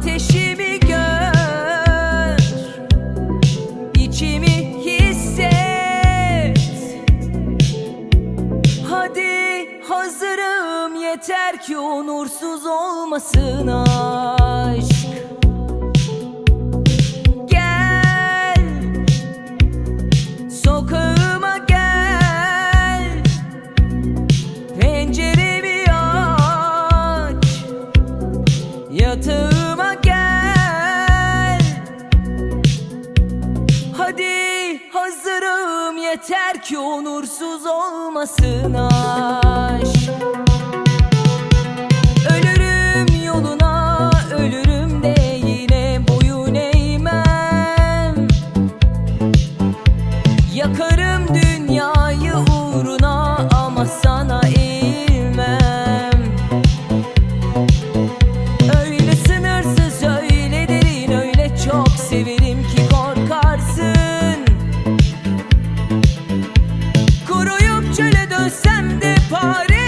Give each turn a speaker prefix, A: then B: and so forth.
A: ateşimi gör. İçimi hisset. Hadi hazırım yeter ki onursuz olmasın aşk. Gel sokağıma gel. Penceremi aç. Yatağım Hadi hazırım yeter ki onursuz olmasın aşk Por